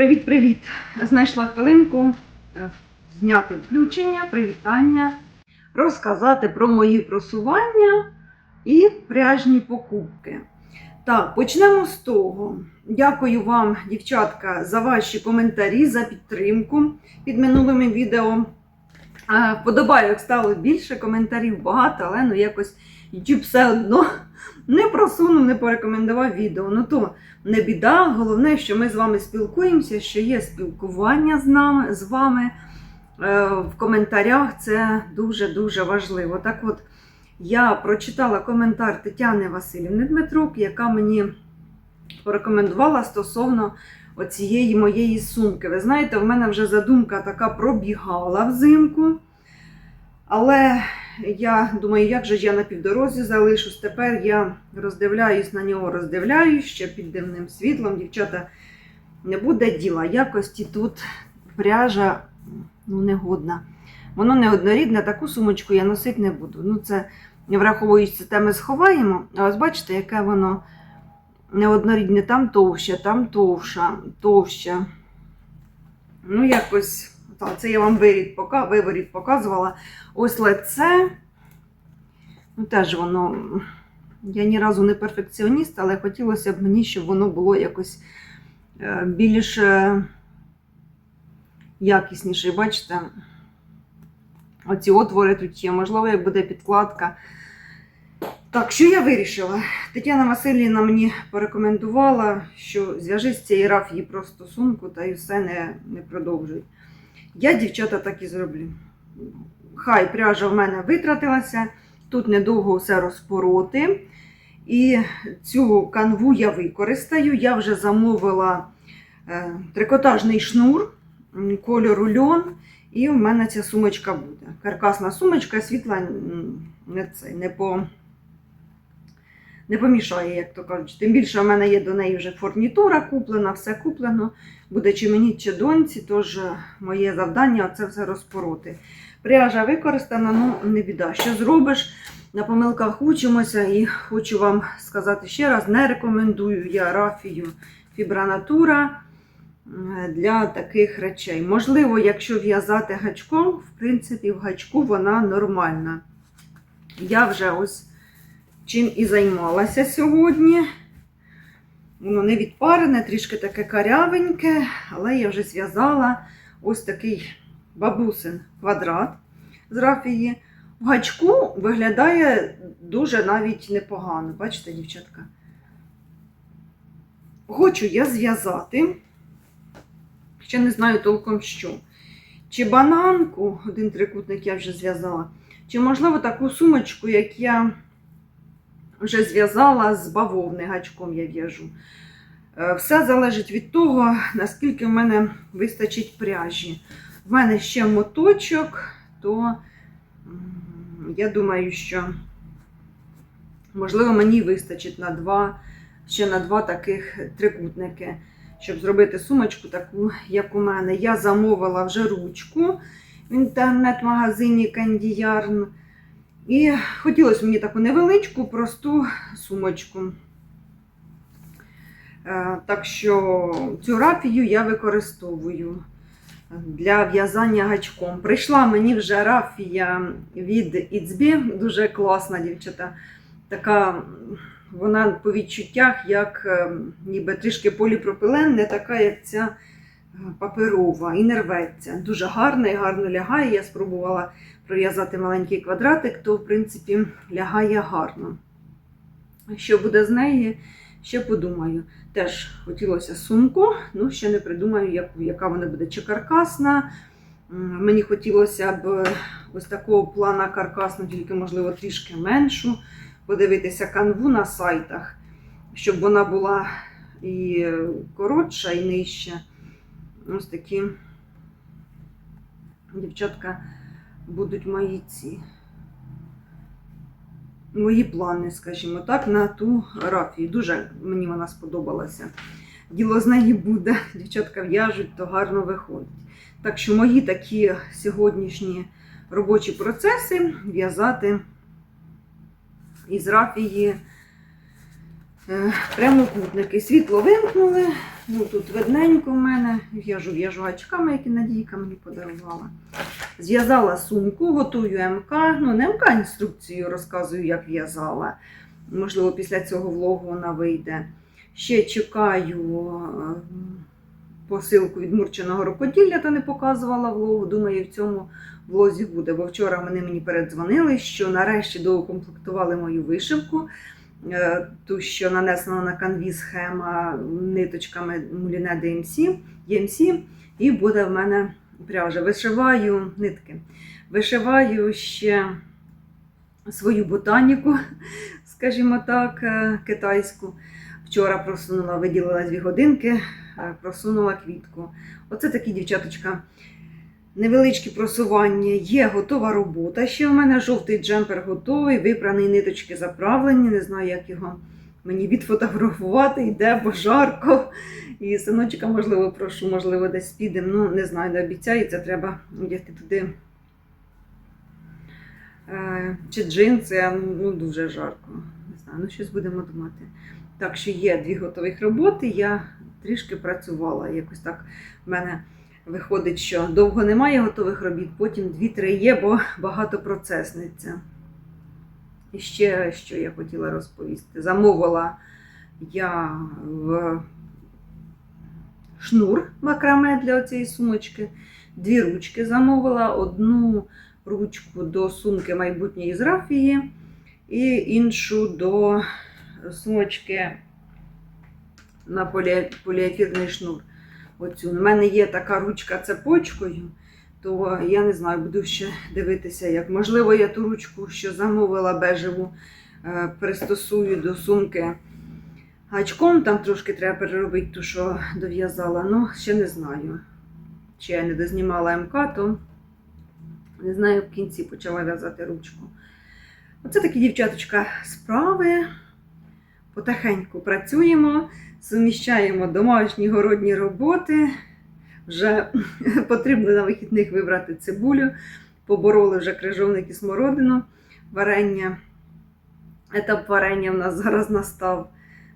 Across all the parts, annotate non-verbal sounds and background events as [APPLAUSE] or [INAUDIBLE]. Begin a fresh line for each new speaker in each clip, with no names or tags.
Привіт-привіт! Знайшла хвилинку е, зняти включення, привітання, розказати про мої просування і пряжні покупки. Так, почнемо з того. Дякую вам, дівчатка, за ваші коментарі, за підтримку під минулими відео. Е, Вподобайок стало більше, коментарів багато, але ну якось YouTube все одно не просунув, не порекомендував відео. Ну то не біда. Головне, що ми з вами спілкуємося, що є спілкування з нами з вами е, в коментарях. Це дуже-дуже важливо. Так от, я прочитала коментар Тетяни Васильівни Дмитрук, яка мені порекомендувала стосовно оцієї моєї сумки. Ви знаєте, в мене вже задумка така пробігала взимку. Але я думаю, як же я на півдорозі залишусь. Тепер я роздивляюсь на нього, роздивляюсь ще під дивним світлом. Дівчата, не буде діла. Якості тут пряжа ну, негодна. Воно не однорідне, таку сумочку я носити не буду. Ну, це враховуючи це, ми сховаємо. А ось бачите, яке воно неоднорідне, там товще, там товша, товще. Ну, якось, так, це я вам вирід, виворіт показувала. Ось лице. Ну, теж воно. Я ні разу не перфекціоніст, але хотілося б мені, щоб воно було якось е, більш е, якісніше. Бачите, оці отвори тут є. Можливо, як буде підкладка. Так, що я вирішила? Тетяна Васильівна мені порекомендувала, що зв'яжи з цієї рафії просто сумку та і все не, не продовжуй. Я, дівчата, так і зроблю. Хай пряжа в мене витратилася, тут недовго все розпороти. І цю канву я використаю. Я вже замовила е, трикотажний шнур кольору льон, і в мене ця сумочка буде. Каркасна сумочка, світла не, це, не, по, не помішає, як то кажуть. Тим більше в мене є до неї вже фурнітура куплена, все куплено. Буде чи мені, чи доньці, тож моє завдання це все розпороти. Пряжа використана, ну не біда. Що зробиш? На помилках учимося і хочу вам сказати ще раз: не рекомендую я рафію фібранатура е, для таких речей. Можливо, якщо в'язати гачком, в принципі, в гачку вона нормальна. Я вже ось чим і займалася сьогодні. Воно не відпарене, трішки таке карявеньке, але я вже зв'язала ось такий бабусин квадрат з рафії. В гачку виглядає дуже навіть непогано. Бачите, дівчатка? Хочу я зв'язати, ще не знаю толком що. Чи бананку, один трикутник я вже зв'язала, чи, можливо, таку сумочку, як я вже зв'язала з бавовни гачком я в'яжу. Е, Все залежить від того, наскільки в мене вистачить пряжі. В мене ще моточок, то я думаю, що можливо мені вистачить на два, ще на два таких трикутники, щоб зробити сумочку таку, як у мене. Я замовила вже ручку в інтернет-магазині Candy Yarn. І хотілося мені таку невеличку, просту сумочку. Е, Так що цю рафію я використовую для в'язання гачком. Прийшла мені вже рафія від Іцбі, дуже класна дівчата. Така вона по відчуттях, як е, ніби трішки поліпропилен, не така, як ця е, паперова, і не рветься. Дуже гарна і гарно лягає. Я спробувала пров'язати маленький квадратик, то, в принципі, лягає гарно. Що буде з неї, ще подумаю. Теж хотілося сумку, ну ще не придумаю, яку, яка вона буде, чи каркасна. Мені хотілося б ось такого плана каркасну, тільки, можливо, трішки меншу. Подивитися канву на сайтах, щоб вона була і коротша, і нижча. Ось такі дівчатка будуть мої ці. Мої плани, скажімо так, на ту рафію. Дуже мені вона сподобалася. Діло з неї буде, [LAUGHS] дівчатка в'яжуть, то гарно виходить. Так що мої такі сьогоднішні робочі процеси в'язати із рафії е, прямокутники. Світло вимкнули, Ну, тут видненько в мене, в'яжу в'яжу гачками, які Надійка мені подарувала. Зв'язала сумку, готую МК. Ну, не МК інструкцію розказую, як в'язала. Можливо, після цього влогу вона вийде. Ще чекаю е, посилку від мурченого рукоділля, то не показувала влогу. Думаю, в цьому влозі буде. Бо вчора вони мені передзвонили, що нарешті доукомплектували мою вишивку. Е, Ту, що нанесена на канві схема ниточками Муліне DMC, EMC, і буде в мене пряжа. Вишиваю нитки. Вишиваю ще свою ботаніку, [LAUGHS] скажімо так, е, китайську. Вчора просунула, виділила дві годинки, е, просунула квітку. Оце такі дівчаточка. Невеличкі просування, є готова робота. Ще у мене жовтий джемпер готовий, випраний ниточки заправлені. Не знаю, як його мені відфотографувати, йде, бо жарко. І синочка, можливо, прошу, можливо, десь підемо. Ну, не знаю, не обіцяється, треба одягти туди е, чи джинси, а, ну дуже жарко. Не знаю, ну щось будемо думати. Так що є дві готових роботи. Я трішки працювала. Якось так в мене виходить, що довго немає готових робіт, потім дві-три є, бо багато процесниця. І ще що я хотіла розповісти. Замовила я в шнур макраме для цієї сумочки. Дві ручки замовила, одну ручку до сумки майбутньої з рафії і іншу до сумочки на полі... поліефірний шнур. Оцю. У мене є така ручка цепочкою, то я не знаю, буду ще дивитися, як. Можливо, я ту ручку, що замовила бежеву, е, пристосую до сумки гачком. Там трошки треба переробити ту, що дов'язала. Ну, ще не знаю. Чи я не дознімала МК, то не знаю, в кінці почала в'язати ручку. Оце такі, дівчаточка, справи. Потихеньку працюємо, суміщаємо домашні городні роботи. Вже [LAUGHS] потрібно на вихідних вибрати цибулю. Побороли вже крижовник і смородину, варення. Етап варення в нас зараз настав.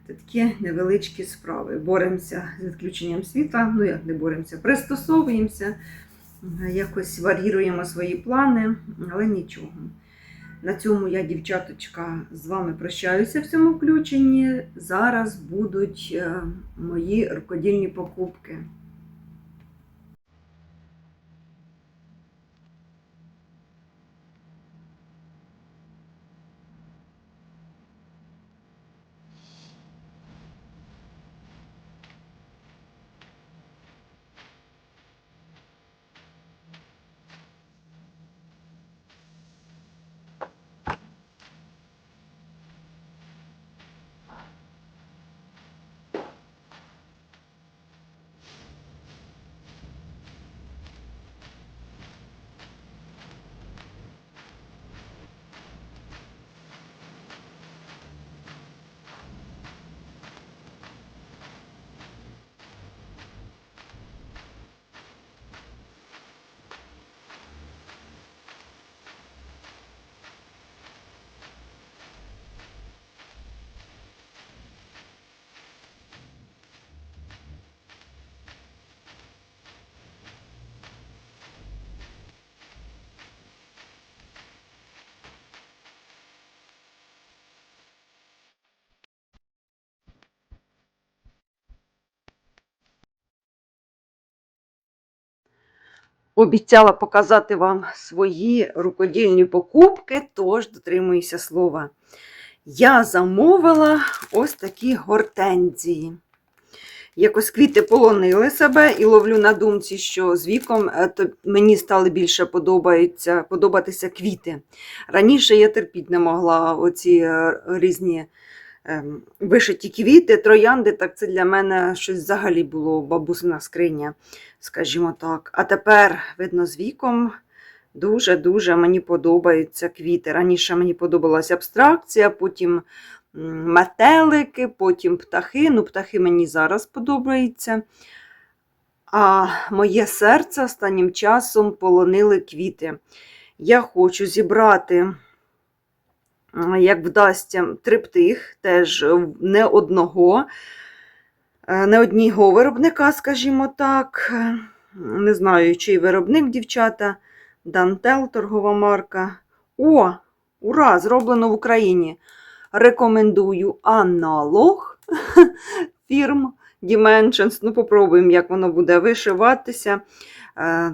Це такі невеличкі справи. Боремося з відключенням світла. Ну, як не боремося, пристосовуємося, якось варіруємо свої плани, але нічого. На цьому я, дівчаточка, з вами прощаюся в цьому включенні. Зараз будуть е, мої рукодільні покупки. Обіцяла показати вам свої рукодільні покупки, тож дотримуюся слова. Я замовила ось такі гортензії. Якось квіти полонили себе і ловлю на думці, що з віком е, мені стали більше подобаються, подобатися квіти. Раніше я терпіти не могла оці е, різні вишиті квіти, троянди, так це для мене щось взагалі було бабусина скриня, скажімо так. А тепер, видно, з віком дуже-дуже мені подобаються квіти. Раніше мені подобалася абстракція, потім метелики, потім птахи. Ну, птахи мені зараз подобаються. А моє серце останнім часом полонили квіти. Я хочу зібрати як вдасться триптих, теж не одного. е, не одніго виробника, скажімо так. Е, Не знаю, чий виробник, дівчата. Дантел, торгова марка. О, ура! Зроблено в Україні. Рекомендую аналог [LAUGHS] фірм Dimensions. Ну, попробуємо, як воно буде вишиватися. Е,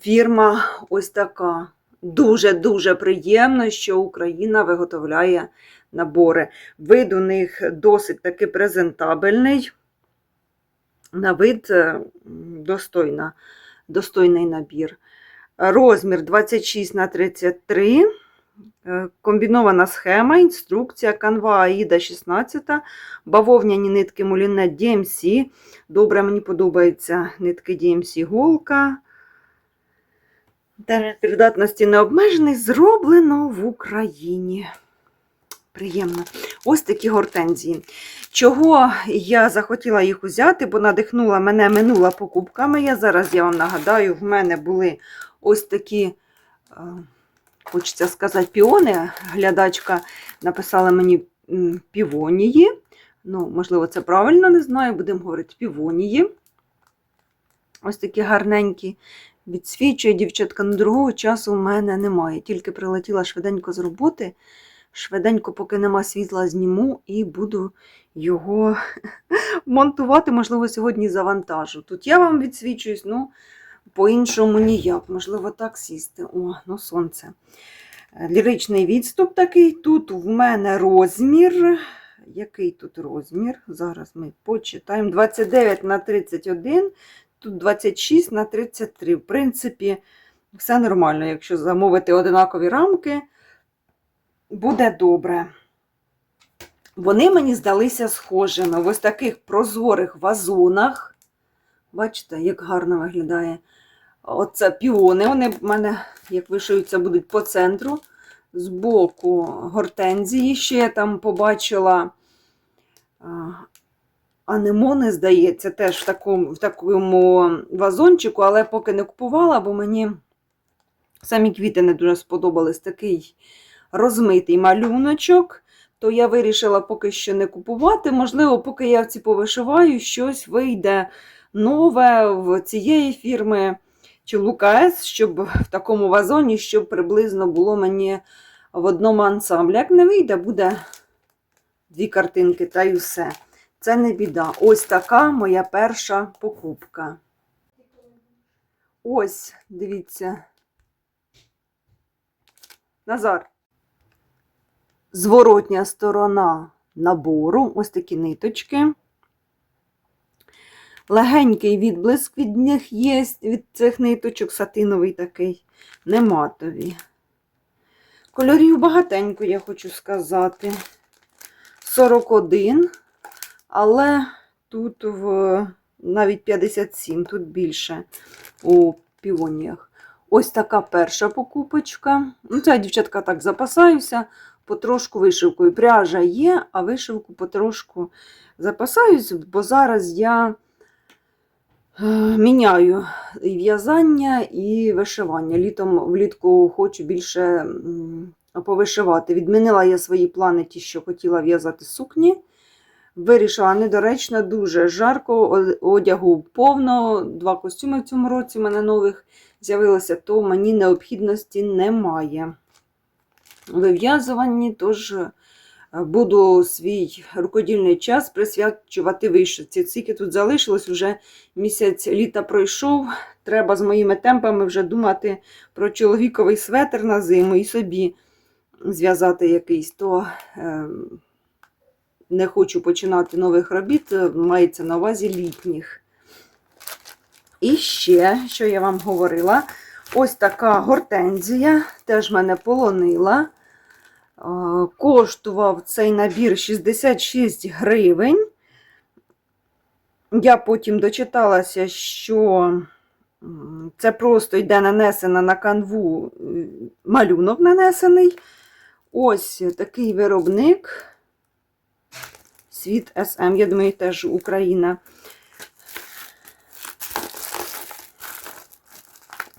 Фірма ось така. Дуже-дуже приємно, що Україна виготовляє набори. Вид у них досить таки презентабельний. На вид е, достойна, достойний набір. Розмір 26 на 33. Е, Комбінована схема, інструкція, канва Аїда 16, бавовняні нитки Муліне DMC. Добре, мені подобаються нитки DMC голка. Термін придатності не обмежений, зроблено в Україні. Приємно. Ось такі гортензії. Чого я захотіла їх взяти, бо надихнула мене минула покупками. Я зараз я вам нагадаю, в мене були ось такі, е, хочеться сказати, піони. Глядачка написала мені півонії. Ну, можливо, це правильно не знаю, будемо говорити півонії. Ось такі гарненькі. Відсвічує дівчатка, ну другого часу в мене немає. Тільки прилетіла швиденько з роботи. Швиденько, поки нема світла, зніму і буду його [LAUGHS] монтувати, можливо, сьогодні завантажу. Тут я вам відсвічуюсь, ну, по-іншому ніяк. Можливо, так сісти. О, ну сонце. Ліричний відступ такий. Тут в мене розмір. Який тут розмір? Зараз ми почитаємо. 29 на 31, тут 26 на 33. В принципі, все нормально, якщо замовити одинакові рамки буде добре. Вони мені здалися схожими в ось таких прозорих вазонах. Бачите, як гарно виглядає. Оце піони. Вони в мене, як вишиються, будуть по центру. Збоку гортензії. Ще я там побачила анемони, здається, теж в такому, в такому вазончику, але поки не купувала, бо мені самі квіти не дуже сподобались. Такий розмитий малюночок, то я вирішила поки що не купувати. Можливо, поки я ці повишиваю, щось вийде нове в цієї фірми чи в Лукас, щоб в такому вазоні, щоб приблизно було мені в одному ансамблі. Як не вийде, буде дві картинки та й все. Це не біда. Ось така моя перша покупка. Ось, дивіться. Назар зворотня сторона набору, ось такі ниточки. Легенький відблиск від них є, від цих ниточок, сатиновий такий, не матові. Кольорів багатенько, я хочу сказати. 41, але тут в навіть 57, тут більше у піоніях. Ось така перша покупочка. Ну, Ця дівчатка так запасаюся потрошку вишивкою. Пряжа є, а вишивку потрошку запасаюсь, бо зараз я е, міняю і в'язання, і вишивання. Літом влітку хочу більше повишивати. Відмінила я свої плани, ті, що хотіла в'язати сукні. Вирішила недоречно, дуже жарко, одягу повно, два костюми в цьому році в мене нових з'явилося, то мені необхідності немає вив'язуванні, тож е, буду свій рукодільний час присвячувати вишивці. Скільки тут залишилось, вже місяць літа пройшов. Треба з моїми темпами вже думати про чоловіковий светр на зиму і собі зв'язати якийсь. То е, не хочу починати нових робіт, е, мається на увазі літніх. І ще, що я вам говорила, ось така гортензія, теж мене полонила. Е, Коштував цей набір 66 гривень. Я потім дочиталася, що це просто йде нанесена на канву е, малюнок нанесений. Ось такий виробник. Світ СМ, я думаю, теж Україна.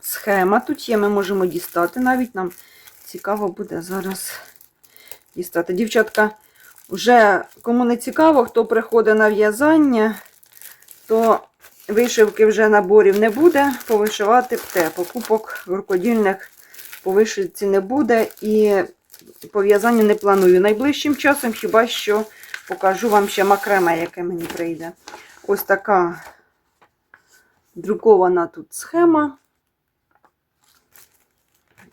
Схема тут є, ми можемо дістати. Навіть нам цікаво буде зараз дістати. Дівчатка Вже кому не цікаво, хто приходить на в'язання, то вишивки вже наборів не буде, повишивати те. Покупок рукодільних по вишивці не буде і по в'язанню не планую. Найближчим часом хіба що покажу вам ще макреме, яке мені прийде. Ось така друкована тут схема.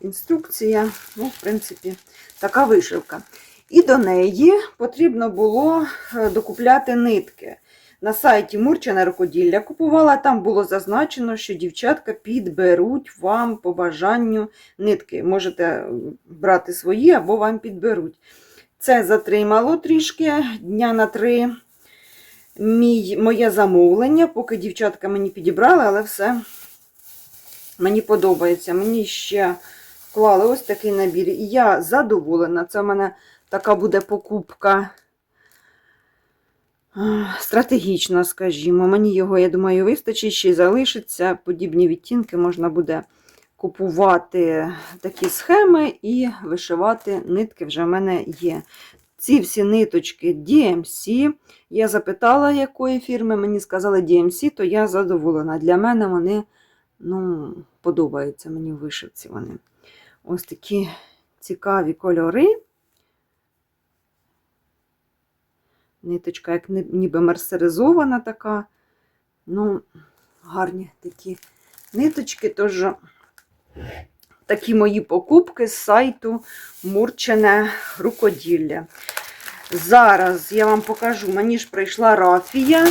Інструкція, ну, в принципі, така вишивка. І до неї потрібно було е, докупляти нитки. На сайті Мурчина рукоділля купувала, там було зазначено, що дівчатка підберуть вам по бажанню нитки. Можете брати свої або вам підберуть. Це затримало трішки дня на три мій, моє замовлення, поки дівчатка мені підібрали, але все мені подобається. Мені ще вклали ось такий набір. І я задоволена. Це в мене така буде покупка стратегічна, скажімо. Мені його, я думаю, вистачить, ще й залишиться. Подібні відтінки можна буде купувати такі схеми і вишивати нитки вже в мене є. Ці всі ниточки DMC. Я запитала, якої фірми, мені сказали DMC, то я задоволена. Для мене вони ну, подобаються мені вишивці вони. Ось такі цікаві кольори. Ниточка, як ніби мерсеризована така. Ну, гарні такі ниточки. Тож такі мої покупки з сайту Мурчене рукоділля. Зараз я вам покажу, мені ж прийшла рафія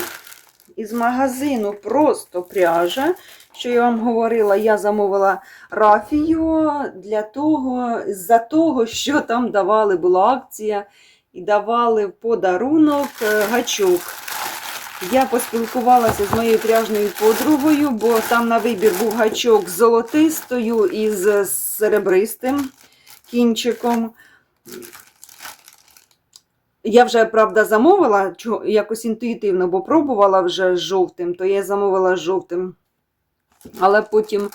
із магазину просто пряжа. Що я вам говорила, я замовила рафію для того, з-за того, що там давали, була акція, і давали в подарунок е, гачок. Я поспілкувалася з моєю пряжною подругою, бо там на вибір був гачок з золотистою і з серебристим кінчиком. Я вже, правда, замовила якось інтуїтивно, бо пробувала вже з жовтим, то я замовила з жовтим. Але потім,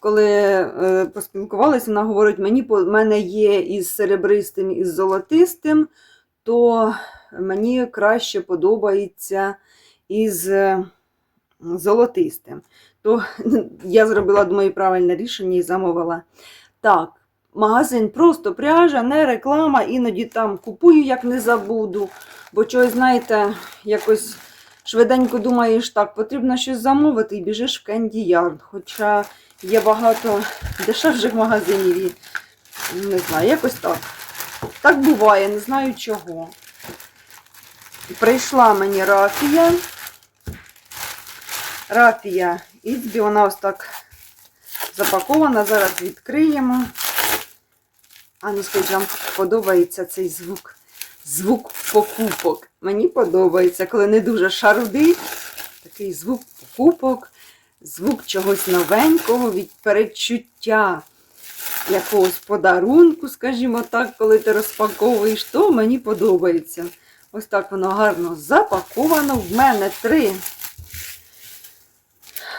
коли е, поспілкувалася, вона говорить, мені в мене є із серебристим, і з золотистим, то мені краще подобається із е, золотистим. То я зробила, думаю, правильне рішення і замовила. Так, магазин просто пряжа, не реклама, іноді там купую, як не забуду. Бо чогось, знаєте, якось швиденько думаєш, так, потрібно щось замовити і біжиш в Yarn. Хоча є багато дешевших магазинів і не знаю, якось так. Так буває, не знаю чого. Прийшла мені рафія. Рафія Ізбі, вона ось так запакована. Зараз відкриємо. А ну скажіть, вам подобається цей звук. Звук покупок. Мені подобається, коли не дуже шарудить. Такий звук покупок, звук чогось новенького від передчуття якогось подарунку, скажімо так, коли ти розпаковуєш, то мені подобається. Ось так воно гарно запаковано. В мене три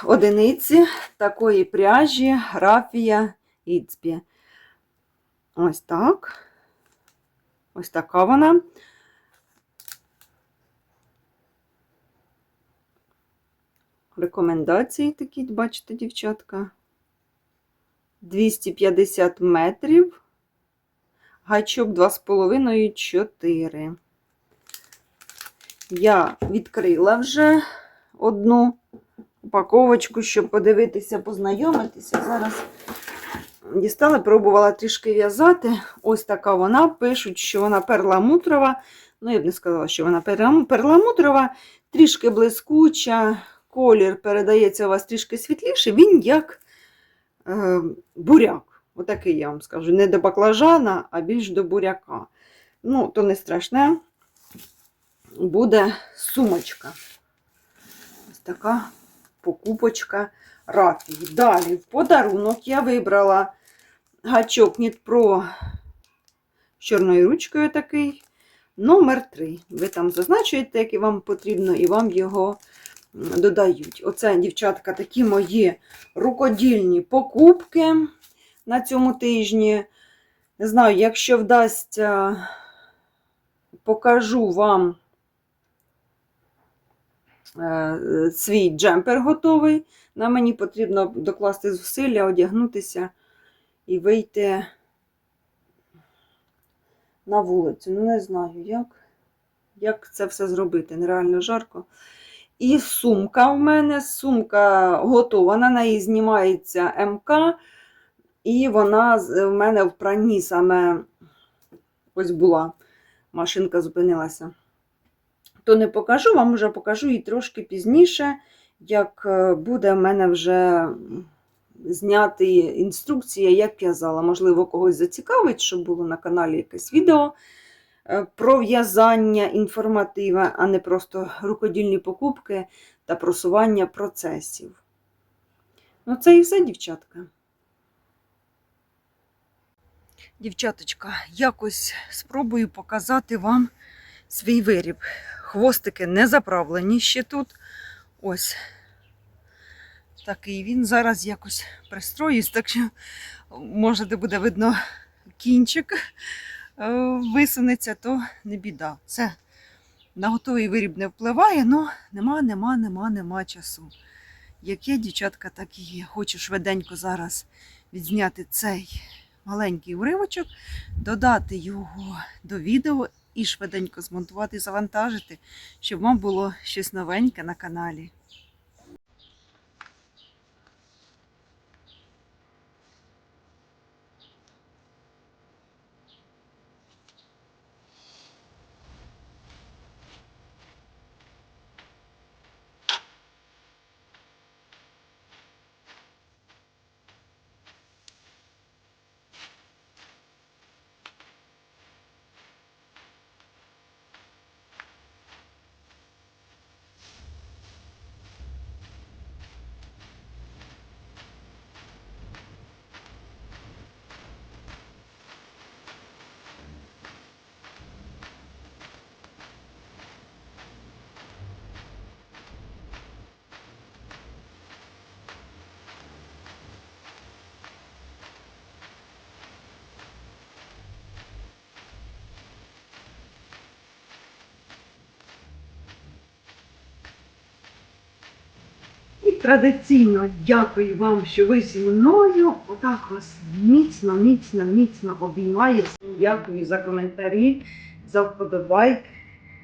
одиниці такої пряжі Рафія Іцбі. Ось так. Ось така вона. Рекомендації такі, бачите, дівчатка. 250 метрів. Гачок 2,5-4. Я відкрила вже одну упаковочку, щоб подивитися, познайомитися. Зараз дістала, пробувала трішки в'язати. Ось така вона. Пишуть, що вона перламутрова. Ну, я б не сказала, що вона перламутрова, трішки блискуча, колір передається у вас трішки світліше, він як е, буряк. Отакий я вам скажу. Не до баклажана, а більш до буряка. Ну, то не страшне. Буде сумочка. Ось така покупочка рафії. Далі, в подарунок я вибрала гачок Нітпро з чорною ручкою такий. Номер 3. Ви там зазначуєте, який вам потрібно, і вам його додають. Оце, дівчатка, такі мої рукодільні покупки на цьому тижні. Не знаю, якщо вдасться покажу вам свій джемпер готовий. На мені потрібно докласти зусилля, одягнутися і вийти на вулицю. Ну, не знаю, як, як це все зробити. Нереально жарко. І сумка в мене. Сумка готова. На неї знімається МК, і вона в мене в пранні саме ось була. Машинка зупинилася. То не покажу, вам вже покажу і трошки пізніше, як е, буде в мене вже зняти інструкція, як в'язала. Можливо, когось зацікавить, щоб було на каналі якесь відео е, про в'язання інформативне, а не просто рукодільні покупки та просування процесів. Ну, це і все, дівчатка. Дівчаточка, якось спробую показати вам свій виріб. Хвостики не заправлені ще тут. Ось такий він. Зараз якось пристроюсь, так що, може, де буде видно кінчик е, висунеться, то не біда. Це на готовий виріб не впливає, але нема, нема, нема, нема часу. Як є, дівчатка, так і є. Хочу швиденько зараз відзняти цей маленький уривочок, додати його до відео і швиденько змонтувати, завантажити, щоб вам було щось новеньке на каналі. Традиційно дякую вам, що ви зі мною. Отак вас міцно, міцно, міцно обіймаю. Дякую за коментарі, за вподобайки,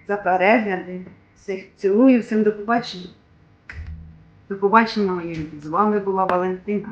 за перегляди. Всіх цілую, всім до побачення. До побачення, мої. З вами була Валентина.